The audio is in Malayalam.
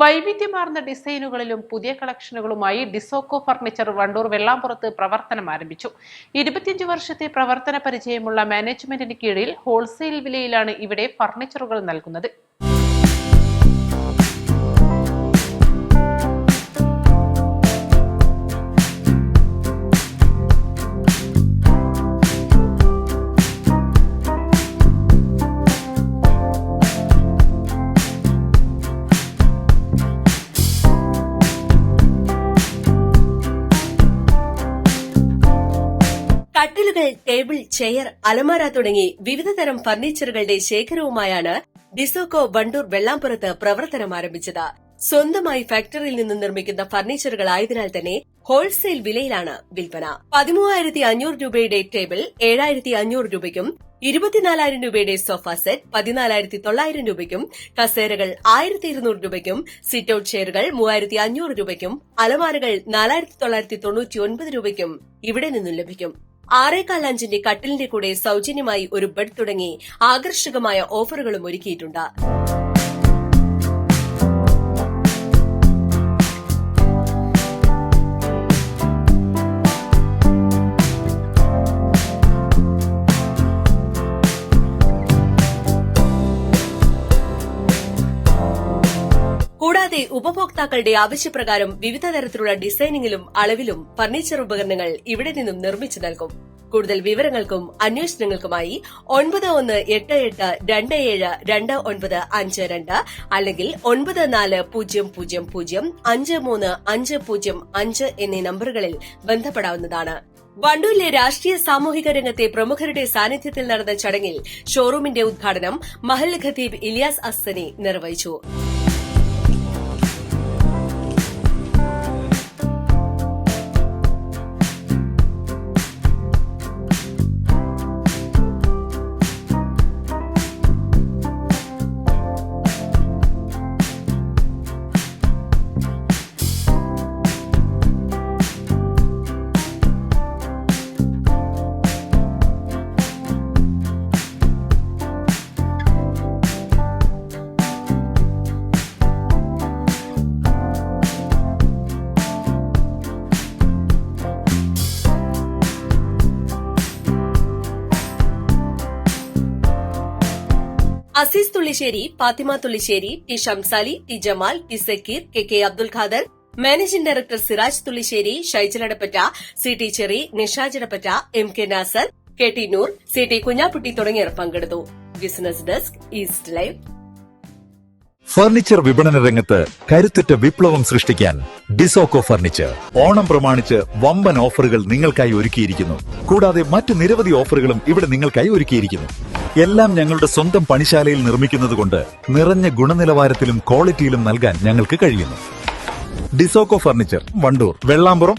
വൈവിധ്യമാർന്ന ഡിസൈനുകളിലും പുതിയ കളക്ഷനുകളുമായി ഡിസോക്കോ ഫർണിച്ചർ വണ്ടൂർ വെള്ളാമ്പുറത്ത് പ്രവർത്തനം ആരംഭിച്ചു. ഇരുപത്തിയഞ്ച് വർഷത്തെ പ്രവർത്തന പരിചയമുള്ള മാനേജ്മെന്റിന് കീഴിൽ ഹോൾസെയിൽ വിലയിലാണ് ഇവിടെ ഫർണിച്ചറുകൾ നൽകുന്നത്. കട്ടിലുകൾ ടേബിൾ ചെയർ അലമാര തുടങ്ങി വിവിധ തരം ഫർണിച്ചറുകളുടെ ശേഖരവുമായാണ് ഡിസോക്കോ വണ്ടൂർ വെള്ളാമ്പുറത്ത് പ്രവർത്തനം ആരംഭിച്ചത്. സ്വന്തമായി ഫാക്ടറിയിൽ നിന്ന് നിർമ്മിക്കുന്ന ഫർണിച്ചറുകൾ ആയതിനാൽ തന്നെ ഹോൾസെയിൽ വിലയിലാണ് വിൽപ്പന. പതിമൂവായിരത്തി അഞ്ഞൂറ് രൂപയുടെ ടേബിൾ ഏഴായിരത്തി അഞ്ഞൂറ് രൂപയ്ക്കും ഇരുപത്തിനാലായിരം രൂപയുടെ സോഫ സെറ്റ് പതിനാലായിരത്തി തൊള്ളായിരം രൂപയ്ക്കും കസേരകൾ ആയിരത്തി ഇരുന്നൂറ് രൂപയ്ക്കും സിറ്റ് ഔട്ട് ചെയറുകൾ മൂവായിരത്തി അഞ്ഞൂറ് രൂപയ്ക്കും അലമാരകൾ നാലായിരത്തി തൊള്ളായിരത്തി തൊണ്ണൂറ്റി ഒൻപത് രൂപയ്ക്കും ഇവിടെ നിന്നും ലഭിക്കും. ആറേകാൽ അഞ്ചിന്റെ കട്ടിലിന്റെ കൂടെ സൗജന്യമായി ഒരു ബെഡ് തുടങ്ങി ആകർഷകമായ ഓഫറുകളും ഒരുക്കിയിട്ടുണ്ട്. കൂടാതെ ഉപഭോക്താക്കളുടെ ആവശ്യപ്രകാരം വിവിധ തരത്തിലുള്ള ഡിസൈനിങ്ങിലും അളവിലും ഫർണിച്ചർ ഉപകരണങ്ങൾ ഇവിടെ നിന്നും നിർമ്മിച്ചു നൽകും. കൂടുതൽ വിവരങ്ങൾക്കും അന്വേഷണങ്ങൾക്കുമായി ഒൻപത് ഒന്ന് എട്ട് എട്ട് രണ്ട് ഏഴ് രണ്ട് ഒൻപത് അഞ്ച് രണ്ട് അല്ലെങ്കിൽ ഒൻപത് നാല് പൂജ്യം പൂജ്യം പൂജ്യം അഞ്ച് മൂന്ന് അഞ്ച് പൂജ്യം അഞ്ച് എന്നീ നമ്പറുകളിൽ ബന്ധപ്പെടാവുന്നതാണ്. വണ്ടൂരിലെ രാഷ്ട്രീയ സാമൂഹിക രംഗത്തെ പ്രമുഖരുടെ സാന്നിധ്യത്തിൽ നടന്ന ചടങ്ങിൽ ഷോറൂമിന്റെ ഉദ്ഘാടനം മഹൽ ഖതീബ് ഇലിയാസ് അസ്സനി നിർവഹിച്ചു. Azeez Thullissery Fathima Thullissery T Shamsali T Jamal T Sakkeer K K Abdul Khader managing director Siraj Thullissery ഷൈജലടപ്പറ്റ C T cherry നിഷാജടപ്പറ്റ M K Nasar K T Noor C T Kunhapputty തുടങ്ങിയവർ പങ്കെടുത്തു. Business desk east live. Furniture വിപണന രംഗത്ത് കരുത്തുറ്റ വിപ്ലവം സൃഷ്ടിക്കാൻ ഡിസോക്കോ ഫർണിച്ചർ. ഓണം പ്രമാണിച്ച് വമ്പൻ ഓഫറുകൾ നിങ്ങൾക്കായി ഒരുക്കിയിരിക്കുന്നു. കൂടാതെ മറ്റ് നിരവധി ഓഫറുകളും ഇവിടെ നിങ്ങൾക്കായി ഒരുക്കിയിരിക്കുന്നു. എല്ലാം ഞങ്ങളുടെ സ്വന്തം പണിശാലയിൽ നിർമ്മിക്കുന്നതുകൊണ്ട് നിറഞ്ഞ ഗുണനിലവാരത്തിലും ക്വാളിറ്റിയിലും നൽകാൻ ഞങ്ങൾക്ക് കഴിയുന്നു. ഡിസോക്കോ ഫർണിച്ചർ വണ്ടൂർ വെള്ളാമ്പുറം